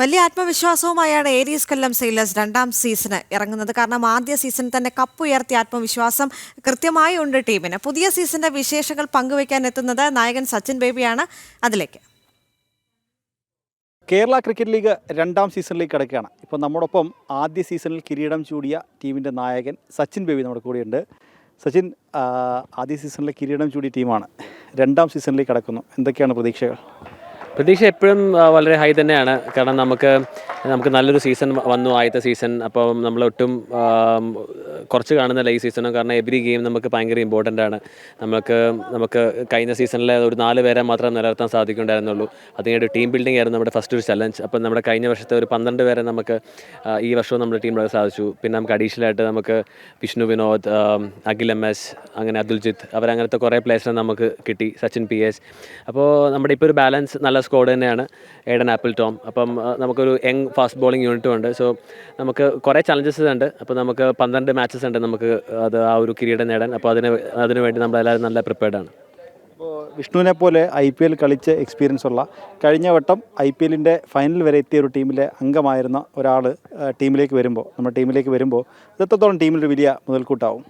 വലിയ ആത്മവിശ്വാസവുമായാണ് Aries Kollam sailors രണ്ടാം സീസണ് ഇറങ്ങുന്നത്. കാരണം ആദ്യ സീസൺ തന്നെ കപ്പ് ഉയർത്തിയ ആത്മവിശ്വാസം കൃത്യമായി ഉണ്ട് ടീമിന്. പുതിയ സീസണിന്റെ വിശേഷങ്ങൾ പങ്കുവയ്ക്കാൻ എത്തുന്നത് നായകൻ സച്ചിൻ ബേബിയാണ്. അതിലേക്ക്. കേരള ക്രിക്കറ്റ് ലീഗ് രണ്ടാം സീസണിലേക്ക് കിടക്കുകയാണ്. ഇപ്പോൾ നമ്മോടൊപ്പം ആദ്യ സീസണിൽ കിരീടം ചൂടിയ ടീമിന്റെ നായകൻ സച്ചിൻ ബേബി നമ്മുടെ കൂടെയുണ്ട്. സച്ചിൻ ആദ്യ സീസണിലെ കിരീടം ചൂടിയ ടീമാണ്. രണ്ടാം സീസണിലേക്ക് കടക്കുന്നു. എന്തൊക്കെയാണ് പ്രതീക്ഷകൾ? പ്രതീക്ഷ എപ്പോഴും വളരെ ഹൈ തന്നെയാണ്. കാരണം നമുക്ക് നമുക്ക് നല്ലൊരു സീസൺ വന്നു. ആദ്യത്തെ സീസൺ അപ്പം ആം, കുറച്ച് കാണുന്നില്ല ഈ സീസണും കാരണം എവറി ഗെയിം നമുക്ക് ഭയങ്കര ഇമ്പോർട്ടന്റ് ആണ്. നമുക്ക് നമുക്ക് കഴിഞ്ഞ സീസണിലെ ഒരു നാല് പേരെ മാത്രം നിലനിർത്താൻ സാധിക്കുന്നുണ്ടായിരുന്നുള്ളൂ. അതിനൊരു ടീം ബിൽഡിംഗ് ആയിരുന്നു നമ്മുടെ ഫസ്റ്റ് ഒരു ചലഞ്ച് അപ്പം നമ്മുടെ കഴിഞ്ഞ വർഷത്തെ ഒരു പന്ത്രണ്ട് പേരെ നമുക്ക് ഈ വർഷവും നമ്മുടെ ടീമിൽ സാധിച്ചു. പിന്നെ നമുക്ക് അഡീഷണൽ ആയിട്ട് നമുക്ക് വിഷ്ണു വിനോദ് അഖിൽ എം എസ് അങ്ങനെ അതുൽജിത്ത് അവരങ്ങനത്തെ കുറേ പ്ലേസിനെ നമുക്ക് കിട്ടി. സച്ചിൻ പി എസ് അപ്പോൾ നമ്മുടെ ഇപ്പോൾ ഒരു ബാലൻസ് നല്ല സ്കോഡ് തന്നെയാണ്. ഏഡൻ ആപ്പിൾ ടോം. അപ്പം നമുക്കൊരു യങ് ഫാസ്റ്റ് ബോളിംഗ് യൂണിറ്റും ഉണ്ട്. സോ നമുക്ക് കുറേ ചലഞ്ചസ് ഉണ്ട്. അപ്പോൾ നമുക്ക് പന്ത്രണ്ട് മാച്ചസ് ഉണ്ട്. നമുക്ക് അത് ആ ഒരു കിരീടം നേടാൻ. അപ്പോൾ അതിന് അതിനുവേണ്ടി നമ്മളെല്ലാവരും നല്ല പ്രിപ്പയർഡ് ആണ്. ഇപ്പോൾ വിഷ്ണുവിനെ പോലെ ഐ പി എൽ കളിച്ച് എക്സ്പീരിയൻസ് ഉള്ള കഴിഞ്ഞ വട്ടം ഐ പി എല്ലിന്റെ ഫൈനൽ വരെ എത്തിയ ഒരു ടീമിലെ അംഗമായിരുന്ന ഒരാൾ ടീമിലേക്ക് വരുമ്പോൾ നമ്മുടെ ടീമിലേക്ക് വരുമ്പോൾ ഇതെത്രത്തോളം ടീമിലൊരു വലിയ മുതൽക്കൂട്ടാവും?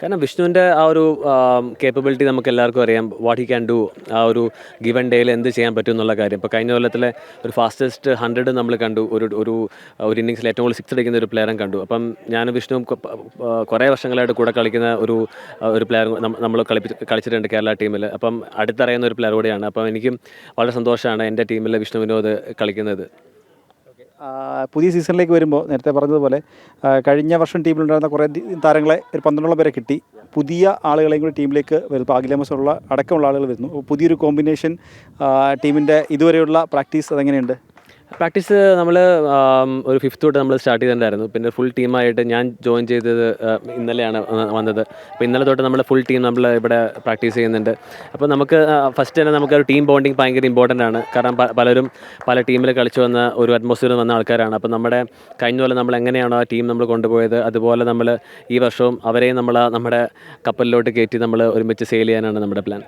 കാരണം വിഷ്ണുവിന്റെ ആ ഒരു കേപ്പബിലിറ്റി നമുക്ക് എല്ലാവർക്കും അറിയാം. വാട്ട് ഹി ക്യാൻ ഡു ആ ഒരു ഗിവൻ ഡേയിൽ എന്ത് ചെയ്യാൻ പറ്റും എന്നുള്ള കാര്യം. ഇപ്പോൾ കഴിഞ്ഞ കൊല്ലത്തിലെ ഒരു ഫാസ്റ്റസ്റ്റ് ഹൺഡ്രഡ് നമ്മൾ കണ്ടു. ഒരു ഒരു ഒരു ഇന്നിങ്സിൽ ഏറ്റവും കൂടുതൽ സിക്സ് അടിക്കുന്ന ഒരു പ്ലെയറും കണ്ടു. അപ്പം ഞാൻ വിഷ്ണുവും കുറേ വർഷങ്ങളായിട്ട് കൂടെ കളിക്കുന്ന ഒരു ഒരു പ്ലെയർ നമ്മൾ കളിപ്പിച്ച് കളിച്ചിട്ടുണ്ട് കേരള ടീമിൽ അപ്പം അടുത്തറിയുന്ന ഒരു പ്ലെയർ കൂടിയാണ്. അപ്പം എനിക്കും വളരെ സന്തോഷമാണ് എന്റെ ടീമിലെ വിഷ്ണു വിനോദ് കളിക്കുന്നത്. പുതിയ സീസണിലേക്ക് വരുമ്പോൾ നേരത്തെ പറഞ്ഞതുപോലെ കഴിഞ്ഞ വർഷം ടീമിലുണ്ടായിരുന്ന കുറേ താരങ്ങളെ ഒരു പന്ത്രണ്ടോളം പേരെ കിട്ടി. പുതിയ ആളുകളെയും കൂടി ടീമിലേക്ക് വരുന്നു അഖിലമസുള്ള അടക്കമുള്ള ആളുകൾ വരുന്നു. പുതിയൊരു കോമ്പിനേഷൻ ടീമിന്റെ ഇതുവരെയുള്ള പ്രാക്ടീസ് അതെങ്ങനെയുണ്ട്? പ്രാക്ടീസ് നമ്മൾ ഒരു ഫിഫ്ത്ത് തൊട്ട് നമ്മൾ സ്റ്റാർട്ട് ചെയ്തിട്ടുണ്ടായിരുന്നു. പിന്നെ ഫുൾ ടീമായിട്ട് ഞാൻ ജോയിൻ ചെയ്തത് ഇന്നലെയാണ് വന്നത്. അപ്പോൾ ഇന്നലെ തൊട്ട് നമ്മൾ ഫുൾ ടീം നമ്മൾ ഇവിടെ പ്രാക്ടീസ് ചെയ്യുന്നുണ്ട്. അപ്പോൾ നമുക്ക് ഫസ്റ്റ് തന്നെ നമുക്ക് ഒരു ടീം ബോണ്ടിങ് ഭയങ്കര ഇമ്പോർട്ടന്റ് ആണ്. കാരണം പലരും പല ടീമിൽ കളിച്ചു വന്ന ഒരു അറ്റ്മോസ്ഫിയർ വന്ന ആൾക്കാരാണ്. അപ്പോൾ നമ്മുടെ കഴിഞ്ഞ പോലെ നമ്മൾ എങ്ങനെയാണോ ആ ടീം നമ്മൾ കൊണ്ടുപോയത് അതുപോലെ നമ്മൾ ഈ വർഷവും അവരെയും നമ്മൾ നമ്മുടെ കപ്പലിലോട്ട് കയറ്റി നമ്മൾ ഒരുമിച്ച് സെയിൽ ചെയ്യാനാണ് നമ്മുടെ പ്ലാൻ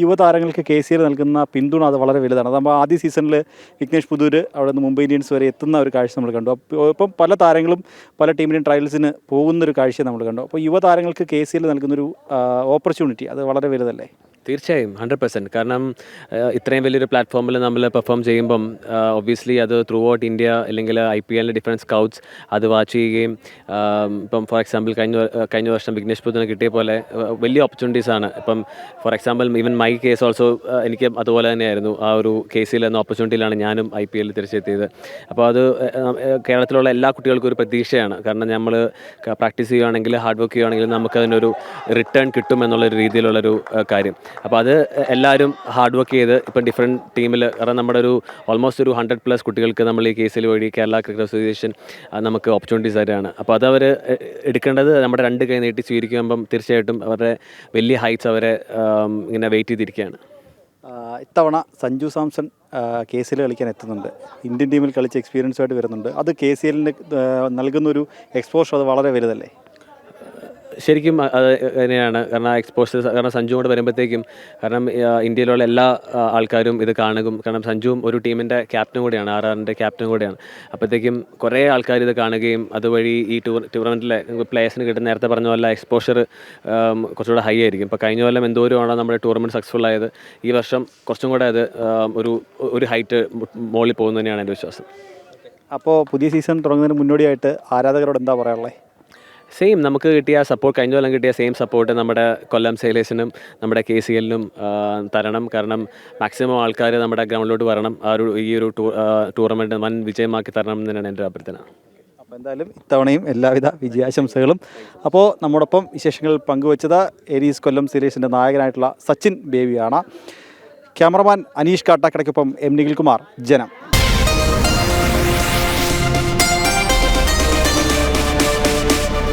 യുവതാരങ്ങൾക്ക് കെ സി ആർ നൽകുന്ന പിന്തുണ അത് വളരെ വലുതാണ്. അതാകുമ്പോൾ ആദ്യ സീസണിൽ വിഘ്നേഷ് പുതൂർ അവിടെ നിന്ന് മുംബൈ ഇന്ത്യൻസ് വരെ എത്തുന്ന ഒരു കാഴ്ച നമ്മൾ കണ്ടു. അപ്പോൾ ഇപ്പം പല താരങ്ങളും പല ടീമിന്റെയും ട്രയൽസിന് പോകുന്ന ഒരു കാഴ്ച നമ്മൾ കണ്ടു. അപ്പോൾ യുവതാരങ്ങൾക്ക് കെ സി ആർ നൽകുന്നൊരു ഓപ്പർച്യൂണിറ്റി അത് വളരെ വലുതല്ലേ? തീർച്ചയായും ഹൺഡ്രഡ് പെർസെന്റ് കാരണം ഇത്രയും വലിയൊരു പ്ലാറ്റ്ഫോമിൽ നമ്മൾ പെർഫോം ചെയ്യുമ്പം ഒബ്വിയസ്ലി അത് ത്രൂ ഔട്ട് ഇന്ത്യ അല്ലെങ്കിൽ ഐ പി എല്ലിന്റെ ഡിഫറൻസ് സ്കൗട്ട്സ് അത് വാച്ച് ചെയ്യുകയും ഇപ്പം ഫോർ എക്സാമ്പിൾ കഴിഞ്ഞ കഴിഞ്ഞ വർഷം വിഘ്നേഷ് പുതിന് കിട്ടിയ പോലെ വലിയ ഓപ്പർച്യൂണിറ്റീസ് ആണ്. ഇപ്പം for example even my case also എനിക്ക് അതുപോലെ തന്നെയായിരുന്നു. ആ ഒരു കേസിൽ എന്ന ഓപ്പർച്യൂണിറ്റിയിലാണ് ഞാനും ഐ പി എല്ലിൽ തിരിച്ചെത്തിയത് അപ്പോൾ അത് കേരളത്തിലുള്ള എല്ലാ കുട്ടികൾക്കും ഒരു പ്രതീക്ഷയാണ്. കാരണം നമ്മൾ പ്രാക്ടീസ് ചെയ്യുകയാണെങ്കിൽ ഹാർഡ് വർക്ക് ചെയ്യുകയാണെങ്കിൽ നമുക്ക് അതിനൊരു റിട്ടേൺ കിട്ടും എന്നുള്ളൊരു രീതിയിലുള്ളൊരു കാര്യം. അപ്പോൾ അത് എല്ലാവരും ഹാർഡ് വർക്ക് ചെയ്ത് ഇപ്പം ഡിഫറെന്റ് ടീമിൽ കാരണം നമ്മുടെ ഒരു ഓൾമോസ്റ്റ് ഒരു ഹൺഡ്രഡ് പ്ലസ് കുട്ടികൾക്ക് നമ്മൾ ഈ കേസിൽ വഴി കേരള ക്രിക്കറ്റ് അസോസിയേഷൻ നമുക്ക് ഓപ്പർച്യൂണിറ്റീസ് തരാണ്. അപ്പോൾ അത് അവർ എടുക്കേണ്ടത് നമ്മുടെ രണ്ട് കൈ നീട്ടി സ്വീകരിക്കുമ്പം തീർച്ചയായിട്ടും അവരുടെ വലിയ ഹൈറ്റ്സ് അവരെ ഇങ്ങനെ വെയിറ്റ് ചെയ്തിരിക്കുകയാണ്. ഇത്തവണ Sanju Samson K C L കളിക്കാൻ എത്തുന്നുണ്ട്. ഇന്ത്യൻ ടീമിൽ കളിച്ച് എക്സ്പീരിയൻസ് ആയിട്ട് വരുന്നുണ്ട്. അത് കെ സി എല്ലിന് നൽകുന്നൊരു എക്സ്പോഷർ അത് വളരെ വലുതല്ലേ? ശരിക്കും അത് തന്നെയാണ്. കാരണം എക്സ്പോഷർ കാരണം സഞ്ജു കൂടെ വരുമ്പോഴത്തേക്കും കാരണം ഇന്ത്യയിലുള്ള എല്ലാ ആൾക്കാരും ഇത് കാണുകയും കാരണം സഞ്ജുവും ഒരു ടീമിന്റെ ക്യാപ്റ്റൻ കൂടിയാണ് ആർ ആറിന്റെ ക്യാപ്റ്റനും കൂടിയാണ്. അപ്പോഴത്തേക്കും കുറേ ആൾക്കാർ ഇത് കാണുകയും അതുവഴി ഈ ടൂർ ടൂർണമെന്റിലെ പ്ലേയേഴ്സിന് കിട്ടുന്ന നേരത്തെ പറഞ്ഞ പോലെ എക്സ്പോഷർ കുറച്ചുകൂടെ ഹൈ ആയിരിക്കും. ഇപ്പോൾ കഴിഞ്ഞ കൊല്ലം എന്തോരമാണ് നമ്മുടെ ടൂർണമെന്റ് സക്സസ്ഫുൾ ആയത്. ഈ വർഷം കുറച്ചും കൂടെ അത് ഒരു ഒരു ഹൈറ്റ് മുകളിൽ പോകുന്നതന്നെയാണ് എന്റെ വിശ്വാസം. അപ്പോൾ പുതിയ സീസൺ തുടങ്ങുന്നതിന് മുന്നോടിയായിട്ട് ആരാധകരോട് എന്താ പറയാനുള്ളത് സെയിം നമുക്ക് കിട്ടിയ സപ്പോർട്ട് കഴിഞ്ഞ കൊല്ലം കിട്ടിയ സെയിം സപ്പോർട്ട് നമ്മുടെ കൊല്ലം സെയിലേഴ്സിനും നമ്മുടെ കെ സി എല്ലിനും തരണം. കാരണം മാക്സിമം ആൾക്കാർ നമ്മുടെ ഗ്രൗണ്ടിലോട്ട് വരണം. ആ ഒരു ഈ ഒരു ടൂർ ടൂർണമെന്റ് വൻ വിജയമാക്കി തരണം എന്ന് തന്നെയാണ് എന്റെ അഭ്യർത്ഥന. അപ്പോൾ എന്തായാലും ഇത്തവണയും എല്ലാവിധ വിജയാശംസകളും. അപ്പോൾ നമ്മോടൊപ്പം വിശേഷങ്ങൾ പങ്കുവച്ചത് ഏരീസ് കൊല്ലം സീരീസിന്റെ നായകനായിട്ടുള്ള സച്ചിൻ ബേബിയാണ്. ക്യാമറമാൻ അനീഷ് കാട്ടാക്കടയ്ക്കൊപ്പം എം നിഖിൽകുമാർ. ജനം.